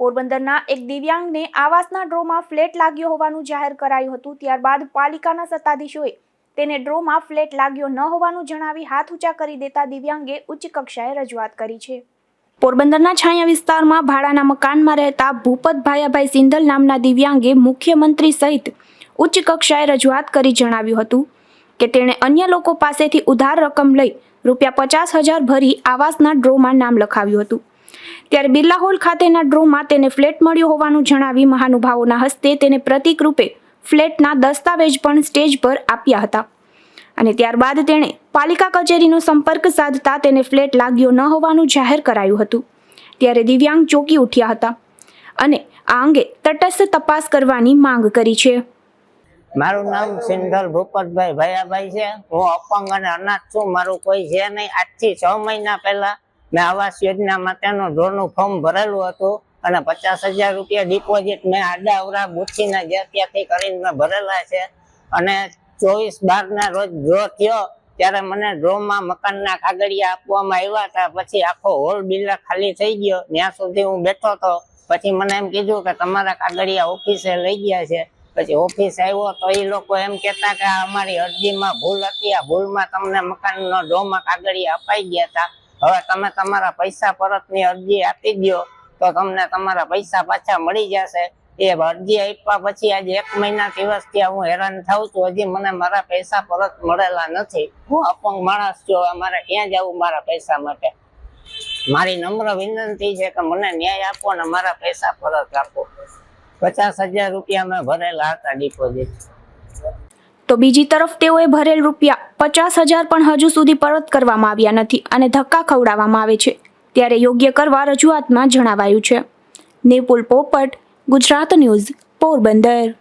પોરબંદરના એક દિવ્યાંગને આવાસના ડ્રોમાં ફ્લેટ લાગ્યો હોવાનું જાહેર કરાયું હતું. ત્યારબાદ પાલિકાના સત્તાધીશોએ તેને ડ્રોમાં ફ્લેટ લાગ્યો ન હોવાનું જણાવી હાથ ઊંચા કરી દેતા દિવ્યાંગે ઉચ્ચ કક્ષાએ રજૂઆત કરી છે. પોરબંદરના છાયા વિસ્તારમાં ભાડાના મકાનમાં રહેતા ભૂપત ભાયાભાઈ સિંધલ નામના દિવ્યાંગે મુખ્યમંત્રી સહિત ઉચ્ચ કક્ષાએ રજૂઆત કરી જણાવ્યું હતું કે તેણે અન્ય લોકો પાસેથી ઉધાર રકમ લઈ રૂપિયા પચાસ હજાર ભરી આવાસના ડ્રોમાં નામ લખાવ્યું હતું. ત્યારે બિરલા હોલ ખાતેના ડ્રોમાં તેને ફ્લેટ મળ્યો હોવાનું જણાવી મહાનુભાવોના હસ્તે તેને પ્રતિક રૂપે ફ્લેટના દસ્તાવેજ પણ સ્ટેજ પર આપ્યા હતા. અને ત્યારબાદ તેણે પાલિકા કચેરીનો સંપર્ક સાધતા તેને ફ્લેટ લાગ્યો ન હોવાનું જાહેર કરાયું હતું. ત્યારે દિવ્યાંગ ચોંકી ઉઠ્યા હતા અને આ અંગે તટસ્થ તપાસ કરવાની માંગ કરી છે. મારું નામ સિંધલ ભૂપતભાઈ ભયાભાઈ છે. હું અપંગ અને અનાથ છું. મારું કોઈ છે નહીં. આજથી છ મહિના પહેલા મેં આવાસ યોજના માટેનું ડ્રોનું ફોર્મ ભરેલું હતું અને પચાસ હજાર રૂપિયા ડિપોઝિટ મેં આડા અવરા બુથીના જે ત્યાંથી કરીને મેં ભરેલા છે. અને ચોવીસ બાર ના રોજ ડ્રો થયો ત્યારે મને ડ્રોમાં મકાનના કાગળિયા આપવામાં આવ્યા હતા. પછી આખો હોલ બિલ્લા ખાલી થઈ ગયો. ત્યાં સુધી હું બેઠો હતો. પછી મને એમ કીધું કે તમારા કાગળિયા ઓફિસે લઈ ગયા છે. પછી ઓફિસ આવ્યો તો એ લોકો એમ કહેતા કે અમારી અરજીમાં ભૂલ હતી. આ ભૂલમાં તમને મકાનનો ડ્રોમાં કાગળિયા અપાઈ ગયા હતા. હવે તમે તમારા પૈસા પરતની અરજી આપી દો તો તમને તમારા પૈસા પાછા મળી જશે. એ અરજી આપ્યા પછી આજે એક મહિના દિવસથી હું હેરાન થાઉં છું. હજી મને મારા પૈસા પરત મળેલા નથી. હું અપંગ માણસ છું. હવે મારે ક્યાં જવું મારા પૈસા માટે? મારી નમ્ર વિનંતી છે કે મને ન્યાય આપો અને મારા પૈસા પરત આપો. પચાસ હજાર રૂપિયા મેં ભરેલા હતા ડિપોઝિટ તો બીજી તરફ તેઓએ ભરેલ રૂપિયા પચાસ હજાર પણ હજુ સુધી પરત કરવામાં આવ્યા નથી અને ધક્કા ખવડાવવામાં આવે છે. ત્યારે યોગ્ય કરવા રજૂઆતમાં જણાવાયું છે. નિપુલ પોપટ, ગુજરાત ન્યૂઝ, પોરબંદર.